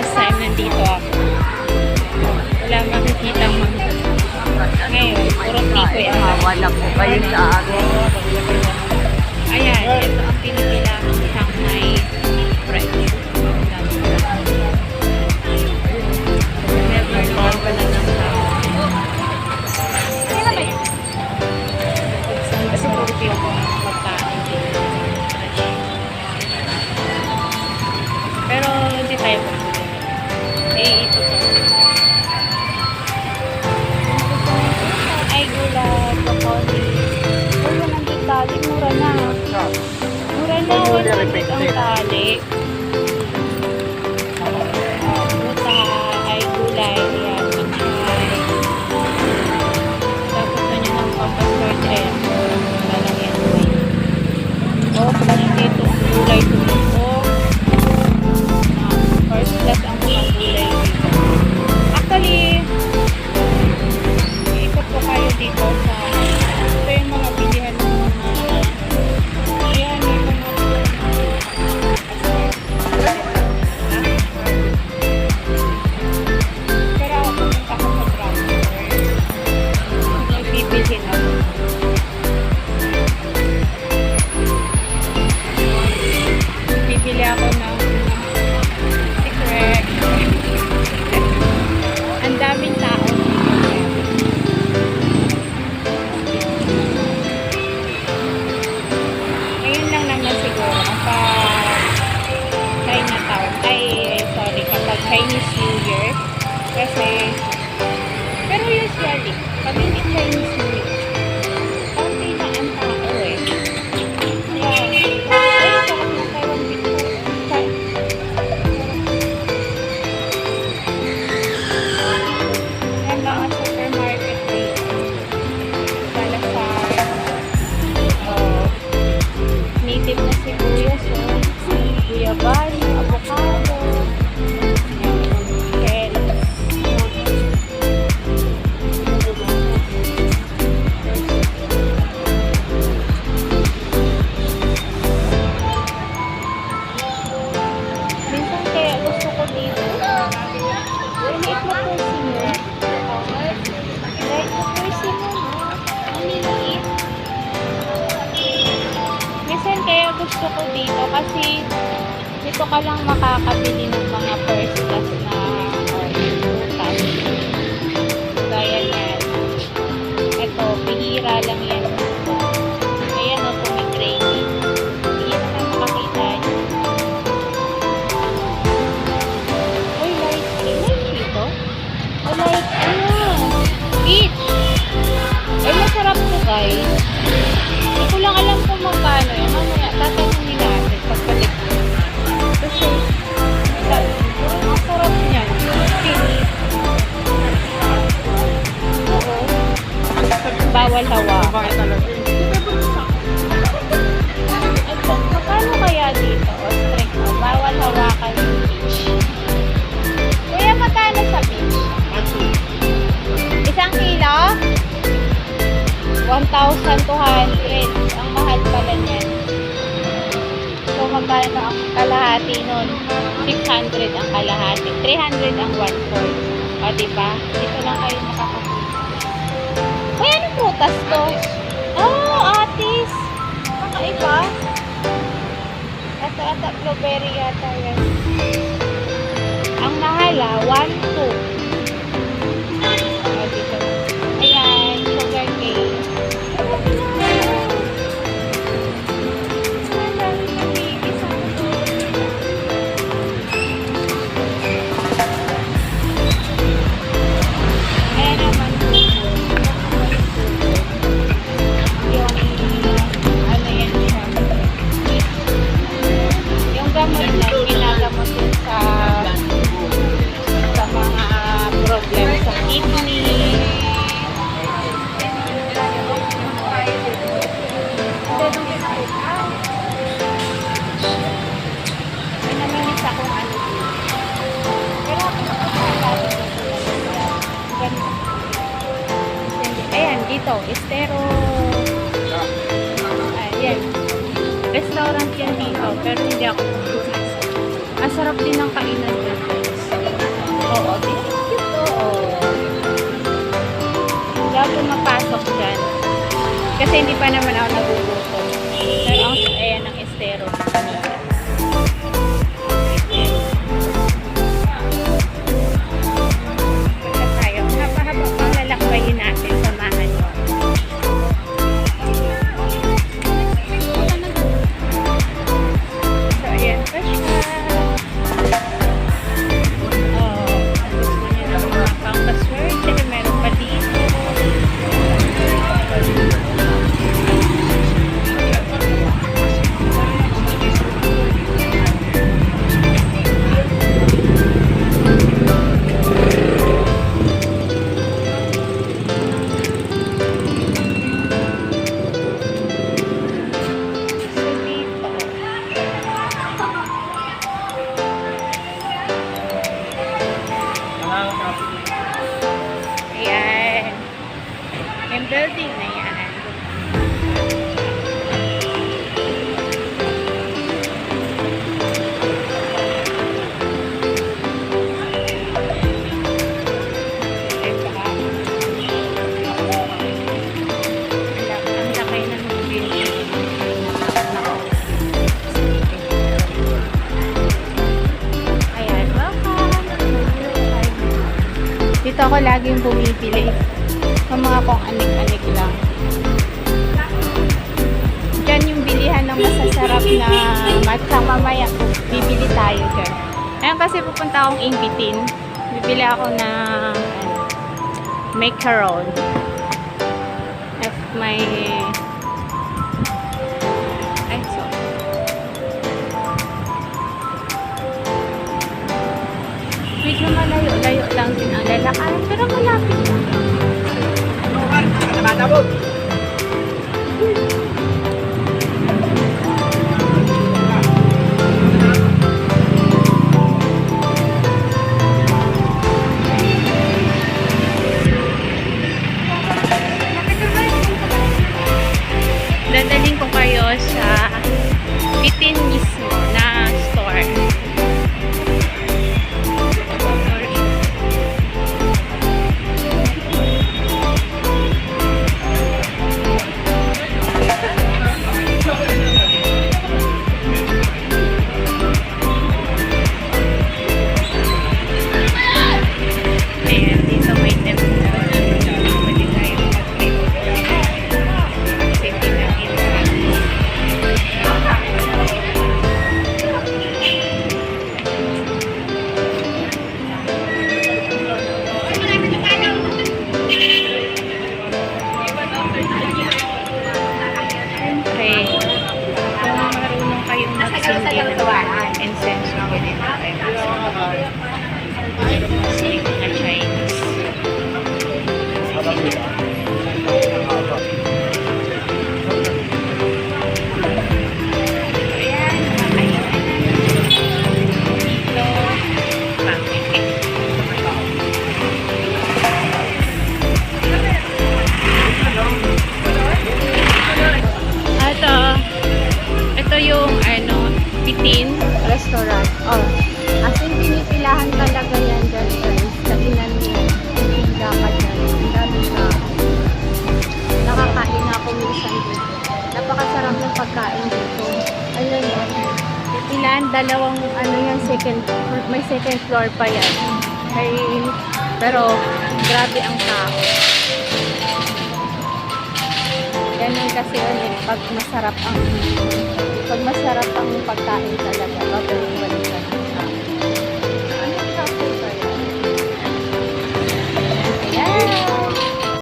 last time nandito ako, wala makikita mga ngayon, puro tikoy ang Wala po kayo sa akin. Ayan, ito ang pinipila ng Shanghai French. Mura na, wala ang tali. Ah, Buta, ay gulay, yan, panghay. Tapos na nyo ng pampasword, ayan, lalagyan ko yun. Oh, pagkain dito, ang gulay tumutok. Pag hindi dito ka lang makakabili ng mga first class na prutas. Gaya yan. Ito, bihira lang yan. Ayan o, pomegranate. Bihira na makakita niyo. Uy, light green. Light ito? O light, ano? Peach. Ay, masarap to guys. Hindi ko lang alam kung magkano Bawal hawa. Ito, magkano kaya dito? Ostrich. Oh, bawal hawakan yung peach. Kuya, magkano sa peach? Isang kilo? 1,200. Ang mahal pala niyan. So, magkano ang kalahati nun? 600 ang kalahati. 300 ang one-fourth. O, diba? Dito lang kayo makakakita. Uy, anong prutas to? Oh, atis. Kakaiba. Ata, ata, blueberry yata yan. Ang mahal ah, 1, 2. Ayan, dito. Estero. Ayan. Restaurant yan dito. Pero hindi ako pupunas. Ang sarap din ng kainan guys. Oo, di ba? Cute, oo. Hindi ako mapasok dyan. Kasi hindi pa naman ako nagugutom. Pero ang ayan ng estero. Basta Ayan. Yung building na yan. Laging bumibili ng mga kung anik-anik lang. Diyan yung bilihan ng masasarap na matcha mamaya. Bibili tayo dyan. Ayan kasi pupunta akong Ingbitin. Bibili ako na ano, macaron. At may... Medyo malayo-layo lang din ang lalakaran, pero malapit lang. Dalawang ano yan, second. May second floor pa yan. Ay, pero grabe ang tao. Ganun kasi ulit pag masarap ang pag masarap ang pagkain talaga.